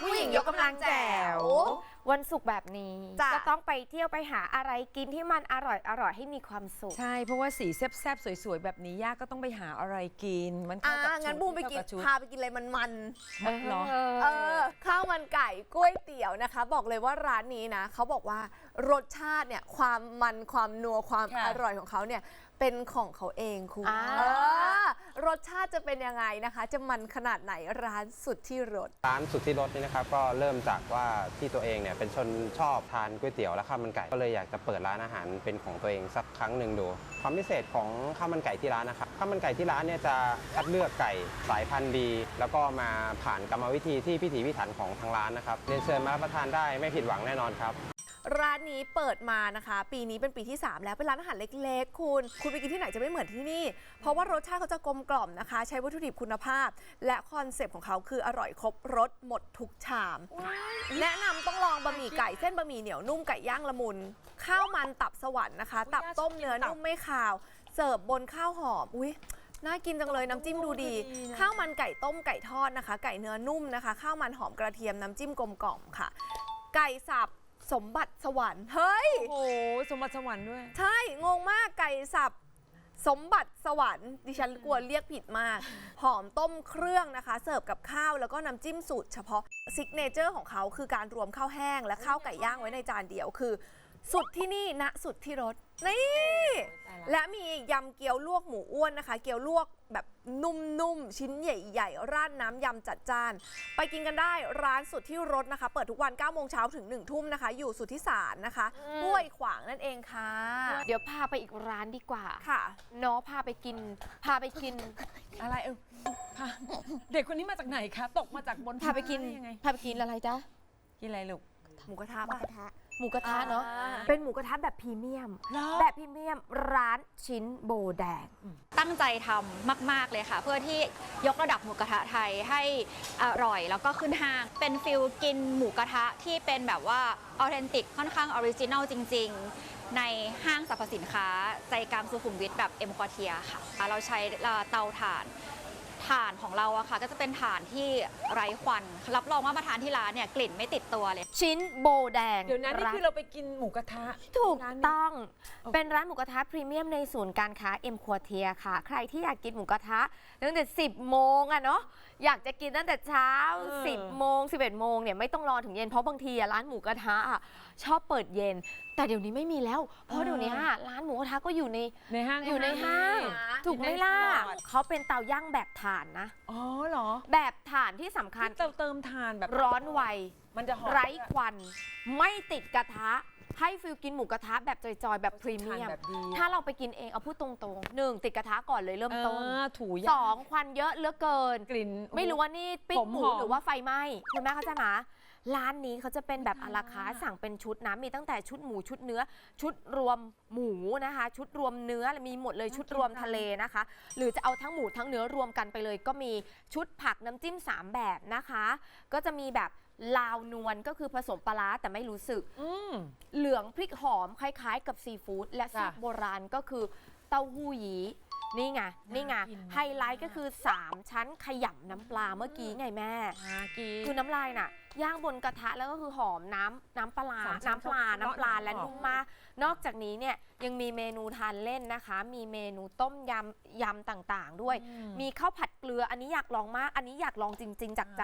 ผู้หญิงยกกำลังแจ๋ว วันศุกร์แบบนี้ จ้ะ ก็ต้องไปเที่ยวไปหาอะไรกินที่มันอร่อยอร่อยให้มีความสุข ใช่ เพราะว่าสีแซบๆ สวยๆ แบบนี้ย่าก็ต้องไปหาอะไรกิน มันอ่าเข้ากับงั้นชุดบูมไปกิน เข้าบชุดพาไปกินอะไรมันมันเหรอ ๆเออข้าวมันไก่ก๋วยเตี๋ยวนะคะ บอกเลยว่าร้านนี้นะเขาบอกว่ารสชาติเนี่ยความมันความนัวความค่ะ อร่อยของเขาเนี่ย เป็นของเขาเองคุณอ่า เออรสชาติจะเป็นยังไงนะคะ จะมันขนาดไหนร้านสุดที่รส ร้านสุดที่รสนี่นะครับก็เริ่มจากว่าที่ตัวเองเนี่ยเป็นชนชอบทานก๋วยเตี๋ยวและข้าวมันไก่ก็เลยอยากจะเปิดร้านอาหารเป็นของตัวเองสักครั้งหนึ่งดูความพิเศษของข้าวมันไก่ที่ร้านนะครับข้าวมันไก่ที่ร้านเนี่ยจะคัดเลือกไก่สายพันธุ์ดี แล้วก็มาผ่านกรรมวิธีที่พิถีพิถันของทางร้านนะครับเรียนเชิญมารับประทานได้ไม่ผิดหวังแน่นอนครับ ร้านนี้เปิดมานะคะ ปีนี้เป็นปีที่ 3 แล้วเป็นร้านอาหารเล็กๆ คุณ คุณไปกินที่ไหนจะไม่เหมือนที่นี่ เพราะว่ารสชาติเขาจะกลมกล่อมนะคะ ใช้วัตถุดิบคุณภาพ และคอนเซปต์ของเขาคืออร่อยครบรสหมดทุกชาม แนะนำต้องลองบะหมี่ไก่เส้นบะหมี่เหนียวนุ่มไก่ย่างละมุน ข้าวมันตับสวรรค์นะคะ ตับต้มเนื้อนุ่มไม่คาว เสิร์ฟบนข้าวหอมอุ้ยน่ากินจังเลยน้ำจิ้มดูดี ข้าวมันไก่ต้มไก่ทอดนะคะ ไก่เนื้อนุ่มนะคะ ข้าวมันหอมกระเทียมน้ำจิ้มกลมกล่อมค่ะ ไก่สับ สมบัติสวรรค์เฮ้ย โอ้โห สมบัติสวรรค์ด้วย ใช่ งงมากไก่สับ สมบัติสวรรค์ดิฉันกลัวเรียกผิดมาก หอมต้มเครื่องนะคะ เสิร์ฟกับข้าวแล้วก็น้ำจิ้มสูตรเฉพาะซิกเนเจอร์ของเขาคือการรวมข้าวแห้งและข้าวไก่ย่างไว้ในจานเดียวคือ สุดที่นี่ณสุดที่รสนี่ และมียำเกี๊ยวลวกหมูอ้วนนะคะ เกี๊ยวลวก แบบนุ่มๆ ชิ้นใหญ่ๆ ราดน้ำยำจัดจ้าน ไปกินกันได้ร้านสุดที่รสนะคะ เปิดทุกวัน 9 โมงเช้าถึง 1 ทุ่มนะคะ อยู่สุทธิสารนะคะห้วยขวางนั่นเองค่ะ เดี๋ยวพาไปอีกร้านดีกว่าค่ะ เนาะพาไปกิน พาไปกิน อะไรเออพาเด็กคนนี้มาจากไหนคะ ตกมาจากบนพาไปกินด้ยังไงพาไปกินอะไรจ๊ะ กินอะไรลูกหมูกระทะป่ะ หมูกระทะเนาะอ่าเป็นหมูกระทะแบบพรีเมียมเหรอแบบพรีเมียมร้านชิ้นโบแดง ตั้งใจทำมาก ๆ เลยค่ะ เพื่อที่ยกระดับหมูกระทะไทยให้อร่อยแล้วก็ขึ้นห้าง เป็นฟิลกินหมูกระทะที่เป็นแบบว่าออเทนติกค่อนข้างออริจินัลจริง ๆ ในห้างสรรพสินค้า ใจกลางสุขุมวิทแบบเอ็มควอเทียค่ะ เราใช้เตาถ่าน ถ่านของเราอะค่ะก็จะเป็นถ่านที่ไร้ควัน รับรองว่ามาทานที่ร้านเนี่ยกลิ่นไม่ติดตัวเลย ชิ้นโบแดงเดี๋ยวนั้นนี่ร้าคือเราไปกินหมูกระทะถูกร้านนี้ ต้องโอ้เป็นร้านหมูกระทะพรีเมียมในศูนย์การค้าเอ็มควเทียค่ะ ใครที่อยากกินหมูกระทะตั้งแต่ 10 โมงอะเนาะอยากจะกินตั้งแต่เช้า10 โมง 11 โมงเนี่ยไม่ต้องรอถึงเย็นเพราะบางทีอะร้านหมูกระทะอะชอบเปิดเย็น แต่เดี๋ยวนี้ไม่มีแล้ว เพราะเดี๋ยวนี้อะร้านหมูกระทะก็อยู่ในในห้างอยู่ในห้าง ถูกไหมล่ะเขาเป็นเตาย่างแบบถ่านนะ อ๋อเหรอแบบถ่านที่สำคัญ ที่เราเติมทานแบบร้อนไว มันจะหอมไร้ควัน ไม่ติดกระทะ ให้ฟิลกินหมูกระทะแบบจอยๆ แบบพรีเมียทานมแบบดีถ้าเราไปกินเองเอาพูดตรงๆหนึ่งติดกระทะก่อนเลยเริ่มต้นเออถูสยาองควันเยอะเหลือเกิน กลิ่น ไม่รู้ว่านี่ปิ้งผมหมูหอม หรือว่าไฟไหม้คุณแม่เข้าใจไหมร้านนี้เขาจะเป็นแบบอาราคาร์ทสั่งเป็นชุดนะมีตั้งแต่ชุดหมูชุดเนื้อ ชุดรวมหมูนะคะ ชุดรวมเนื้อมีหมดเลยชุดรวมทะเลนะคะ หรือจะเอาทั้งหมูทั้งเนื้อรวมกันไปเลยก็มีชุดผักน้ำจิ้มสามแบบนะคะ ก็จะมีแบบ ลาวนวลก็คือผสมปลาร้าแต่ไม่รู้สึก อืม เหลืองพริกหอมคล้ายๆ กับซีฟู้ดและจ้ะซุปโบราณก็คือเต้าหู้ยี้ นี่ไงนี่ไงกินมากไฮไลท์ก็คือ 3 ชั้นขยำน้ำปลาเมื่อกี้ไงแม่อากีคือน้ำลายน่ะย่างบนกระทะแล้วก็คือหอมน้ำน้ำปลาสามชั้นน้ำปลาเขาน้ำปลาเขาและออกนุ่มมากนอกจากนี้เนี่ยยังมีเมนูทานเล่นนะคะ มีเมนูต้มยำยำต่างๆ ด้วยอืมมีข้าวผัดเกลืออันนี้อยากลองมาก อันนี้อยากลองจริง ๆ จากใจ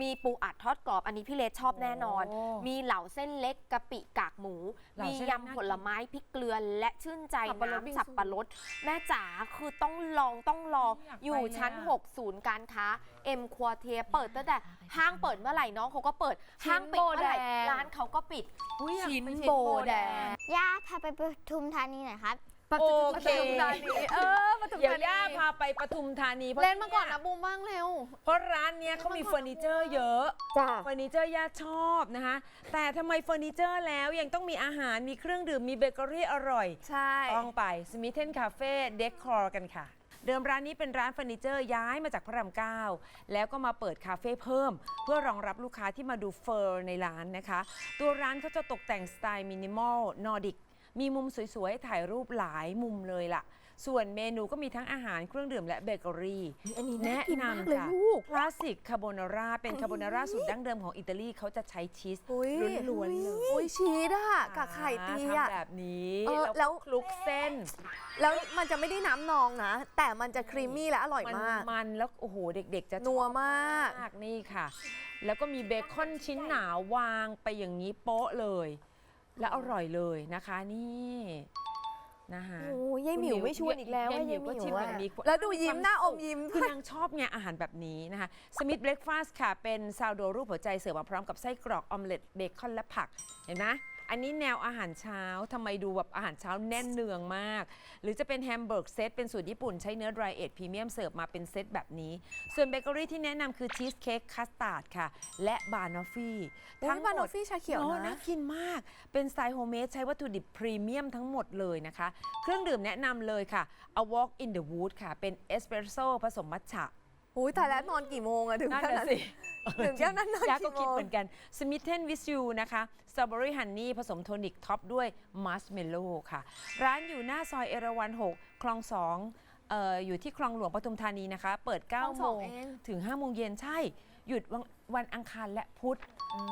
มีปูอัดทอดกรอบ อันนี้พี่เลสชอบแน่นอนโอ้มีเหล่าเส้นเล็กกะปิกากหมูเหล่ามีเส้นเล็กน่ากินยำผลไม้พริกเกลือและชื่นใจสับปะรดบิงน้ำซูสับปะรดแม่จ๋าคือต้องลองต้องลองอยากไปอยู่ชั้น เลยอะ 6 ศูนย์การค้าเอ็มควเทียเปิดตั้งแต่ห้างเปิดเมื่อไหร่น้องเขาก็เปิดชิ้นห้างปิดเมื่อไหร่โบแดง ร้านเขาก็ปิดอุ๊ยอยากชิ้นไปโบแดง ย่าพาไปปทุมธานีหน่อยครับ โอเคปทุมธานีเออปทุมเดี๋ยวธานีย่าพาไปปทุมธานีเพราะเล่นมาก่อนนะบูมบ้างเร็ว เพราะร้านเนี้ยเขามีเฟอร์นิเจอร์เยอะจ้าเฟอร์นิเจอร์ย่าชอบนะคะ แต่ทำไมเฟอร์นิเจอร์แล้วยังต้องมีอาหารมีเครื่องดื่มมีเบเกอรี่อร่อย ใช่ ต้องไปสมิเทนคาเฟ่เดคคอร์กันค่ะ เดิมร้านนี้เป็นร้านเฟอร์นิเจอร์ย้ายมาจากพระรามเก้าแล้วก็มาเปิดคาเฟ่เพิ่ม เพื่อรองรับลูกค้าที่มาดูเฟอร์ในร้านนะคะ ตัวร้านเขาจะตกแต่งสไตล์มินิมอลนอร์ดิก มีมุมสวยๆให้ถ่ายรูปหลายมุมเลยล่ะ ส่วนเมนูก็มีทั้งอาหารเครื่องดื่มและเบเกอรี่อันนี้แนะกินมากนำเลยค่ะลูก คลาสสิกคาโบนาร่าเป็นคาโบนาร่าสูตรดั้งเดิมของอิตาลีเขาจะใช้ชีส อุ้ยล้วนๆเลย อุ้ยชีสอะกับไข่ตีทำอะแบบนี้เออแล้แล้ววคลุกเส้น แล้วมันจะไม่ได้น้ำนองนะ แต่มันจะครีมมี่และอร่อยมันมาก มันแล้วโอ้โหเด็ก ๆ จะชอบนัวมาก มากนี่ค่ะ แล้วก็มีเบคอนชิ้นหนาวางไปอย่างนี้โป๊ะเลย แล้วอร่อยเลยนะคะนี่นะคะโอ้ยยายหมิวไม่ชวนอีกแล้วยายอะหมิวก็ชิมอะแบบนี้แล้วดูยิ้มหน้าอมยิ้มคือนางชอบไงอาหารแบบนี้นะคะสมิธเบร k ฟาสต์ค่ะ เป็นซาวโดรูปหัวใจเสิร์ฟมาพร้อมกับไส้กรอกออมเล็ตเบคอนและผักเห็นไหม อันนี้แนวอาหารเช้าทำไมดูแบบอาหารเช้าแน่นเนืองมาก หรือจะเป็นแฮมเบอร์กเซตเป็นสูตรญี่ปุ่นใช้เนื้อ dry age พรีเมียมเสิร์ฟมาเป็นเซตแบบนี้ ส่วนเบเกอรี่ที่แนะนำคือชีสเค้กคัสตาร์ดค่ะ และบานอฟฟี่อุ๊ยบานอฟฟี่ชาเขียวโอ้นะน่ากินมาก เป็นสไตล์โฮมเมดใช้วัตถุดิบพรีเมียมทั้งหมดเลยนะคะ เครื่องดื่มแนะนำเลยค่ะ A Walk in the Wood ค่ะ เป็นเอสเปรสโซ่ผสมมัทฉะ อุ้ยแต่แล้วนอนกี่โมงอะถึงนั่นแค่น่ะนั้นสิ ถึงแค่นั้นนอนยาก็กี่โมคิดงเหมือนกันสมิ t เทนวิสยูนะคะสตรอเบอรี่ฮันนี่ผสมโทนิกท็อปด้วยมัสเมลโล่ค่ะ ร้านอยู่หน้าซอยเอราวัน 6 คลอง2เอ่ออยู่ที่คลองหลวงปทุมธานีนะคะ เปิดคลอง9 สโมองงเองถึง 5 โมงเย็นใช่ หยุดวันวันอังคารและพุธ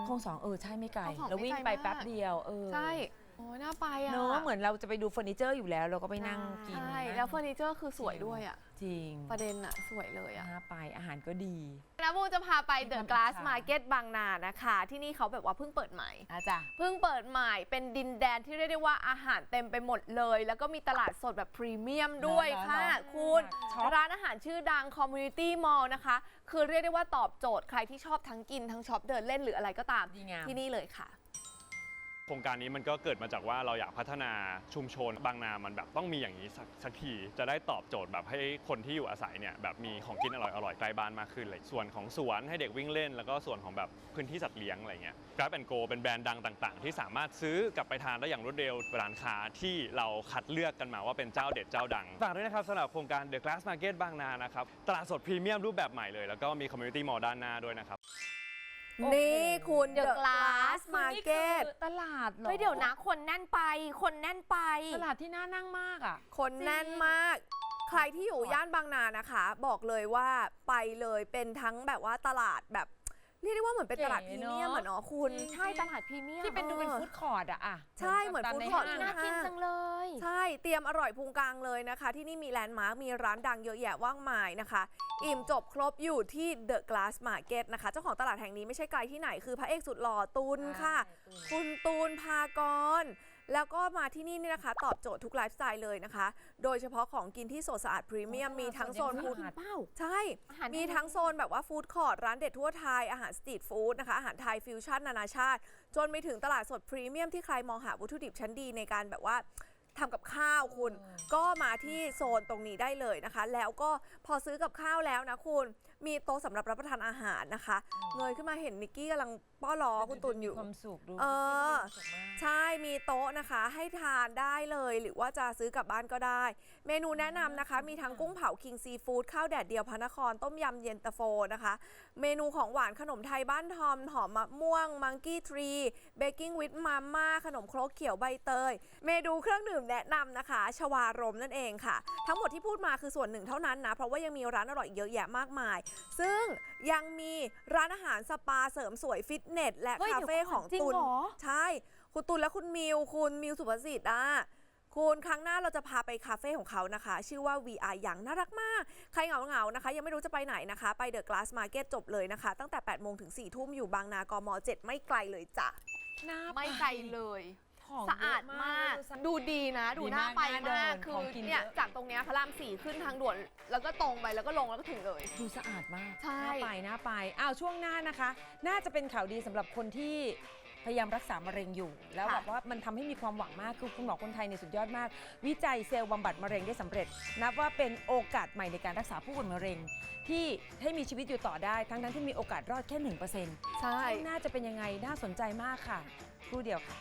คลองสองเออ ใช่ไม่ไกลคลองสองแล้ววิ่งไม่ไปไกลมาก แป๊บเดียวเออ ใช่ โอ้ยน่าไปอะเนอะเหมือนเราจะไปดูเฟอร์นิเจอร์อยู่แล้วเราก็ไปนั่งกินใช่นะแล้วเฟอร์นิเจอร์คือสวยด้วยอะจริงประเด็นอะสวยเลยอะน่าไปอาหารก็ดี นะบูมจะพาไปเดอะมีกความลาอิสจฉามาร์เก็ตบางนานะคะ ที่นี่เขาแบบว่าเพิ่งเปิดใหม่ อาจ้ะเพิ่งเปิดใหม่เป็นดินแดนที่เรียกได้ว่าอาหารเต็มไปหมดเลย แล้วก็มีตลาดสดแบบพรีเมียมด้วยเนอะค่ะ เนอะคุณ ช็อป ร้านอาหารชื่อดัง Community Mall นะคะ คือเรียกได้ว่าตอบโจทย์ใครที่ชอบทั้งกินทั้งช็อปเดินเล่นหรืออะไรก็ตาม ดีงาม ที่นี่เลยค่ะ โครงการนี้มันก็เกิดมาจากว่าเราอยากพัฒนาชุมชนบางนา มันแบบต้องมีอย่างนี้สักสักที จะได้ตอบโจทย์แบบให้คนที่อยู่อาศัยเนี่ยแบบมีของกินอร่อยอร่อยใกล้บ้านมากขึ้นเลยส่วนของสวนให้เด็กวิ่งเล่น แล้วก็ส่วนของแบบพื้นที่สัตว์เลี้ยงอะไรเงี้ย Grab and Go เป็นแบรนด์ดังต่างๆ ที่สามารถซื้อกลับไปทานได้อย่างรวดเร็วร้านค้าที่เราคัดเลือกกันมาว่าเป็นเจ้าเด็ดเจ้าดังฝากด้วยนะครับสำหรับโครงการ The Glass Market บางนานะครับตลาดสดพรีเมียมรูปแบบใหม่เลยแล้วก็มี Community Mall ด้านหน้าด้วยนะครับ นี่คุณ The The Glass Glass Market นี่คือตลาดเหรอเฮ้ยเดี๋ยวนะ คนแน่นไป คนแน่นไป ตลาดที่น่านั่งมากอะ คนแน่นมาก ใครที่อยู่ย่านบางนานะคะ บอกเลยว่าไปเลยเป็นทั้งแบบว่าตลาดแบบ เรียกได้ว่าเหมือนเป็นตลาดพเก๋รีเนอะเมียมเหมือนเนาะคุณ ใช่ตลาดพรีเมียมที่เป็นดูเป็นเออฟู้ดคอร์ดอะอะใช่เหมือนตา food ใน court ห้างน่ากินจังเลย ใช่เตรียมอร่อยพุงกลางเลยนะคะ ที่นี่มีแลนด์มาร์คมีร้านดังเยอะแยะว่างมายนะคะ อิ่มจบครบอยู่ที่ The Glass Market นะคะ เจ้าของตลาดแห่งนี้ไม่ใช่ไกลที่ไหนคือพระเอกสุดหล่อตุลค่ะ คุณตูนพากร แล้วก็มาที่นี่นี่นะคะ ตอบโจทย์ทุกไลฟ์สไตล์เลยนะคะ โดยเฉพาะของกินที่สดสะอาดพรีเมียมมีทั้งโซนฟู้ดเป้าใช่อาหารมีทั้งโซนแบบว่าฟู้ดคอร์ทร้านเด็ดทั่วไทย อาหารสตรีทฟู้ดนะคะ อาหารไทยฟิวชั่นนานาชาติ จนไปถึงตลาดสดพรีเมียมที่ใครมองหาวัตถุดิบชั้นดีในการแบบว่าทำกับข้าวคุณ ก็มาที่โซนตรงนี้ได้เลยนะคะ แล้วก็พอซื้อกับข้าวแล้วนะคุณ มีโต๊ะสำหรับรับประทานอาหารนะคะ เงยขึ้นมาเห็นนิกกี้กำลังป้อล้อคุณตุนอยู่มีความสุขดูเออมีความสุขมากใช่มีโต๊ะนะคะ ให้ทานได้เลยหรือว่าจะซื้อกลับบ้านก็ได้ เมนูแนะนำนะคะ มีทั้งกุ้งเผาคิงซีฟู้ดข้าวแดดเดียวพระนครต้มยำเย็นตาโฟนะคะ เมนูของหวานขนมไทยบ้านทอมหอมมะม่วงมังกี้ทรีเบกกิ้งวิ h มาม่าขนมครกเขียวใบเตย เมนูเครื่องดื่มแนะนำนะคะ ชวารมนั่นเองค่ะ ทั้งหมดที่พูดมาคือส่วนหนึ่งเท่านั้นนะ เพราะว่ายังมีร้านอร่อยเยอะแยะมากมายซึ่งยังมีร้านอาหารสปาเสริมสวยฟิตเนสและเฮ้ยคาเฟ่เดี๋ยวก่อนของจริงตุนเหรอ ใช่ คุณตุลและคุณมิว คุณมิวสุภสิทธิ์อะคุณครั้งหน้าเราจะพาไปคาเฟ่ของเขานะคะ ชื่อว่า VR อย่างน่ารักมาก ใครเหงาเหงาๆนะคะ ยังไม่รู้จะไปไหนนะคะ ไปเดอะกลาสมาร์เก็ตจบเลยนะคะ ตั้งแต่8โมงถึง4ทุ่มอยู่บางนากม 7 ไม่ไกลเลยจ้ะ น่าไม่ไกลเลย ของสะอาดมากเยอะดูดี นะดูดีน่ามากไปน่าเดิมากนคืขอองกินเนี่ยเยอะจากตรงเนี้ยพระรามสี่ขึ้นทางด่วนแล้วก็ตรงไปแล้วก็ลงแล้วก็ถึงเลย ดูสะอาดมากใช่ น่าไปน่าไปอ้าวช่วงหน้านะคะ น่าจะเป็นข่าวดีสำหรับคนที่พยายามรักษามะเร็งอยู่ แล้วค่ะแบบว่ามันทำให้มีความหวังมากคือคุณหมอคนไทยเนี่ยสุดยอดมาก วิจัยเซลล์บำบัดมะเร็งได้สำเร็จ นับว่าเป็นโอกาสใหม่ในการรักษาผู้ป่วยมะเร็ง ที่ให้มีชีวิตอยู่ต่อได้ ทั้งทั้งๆที่มีโอกาสรอดแค่1%ช่ใช่วงหน้าจะเป็นยังไงน่าสนใจมากค่ะครู่เดียวค่ะ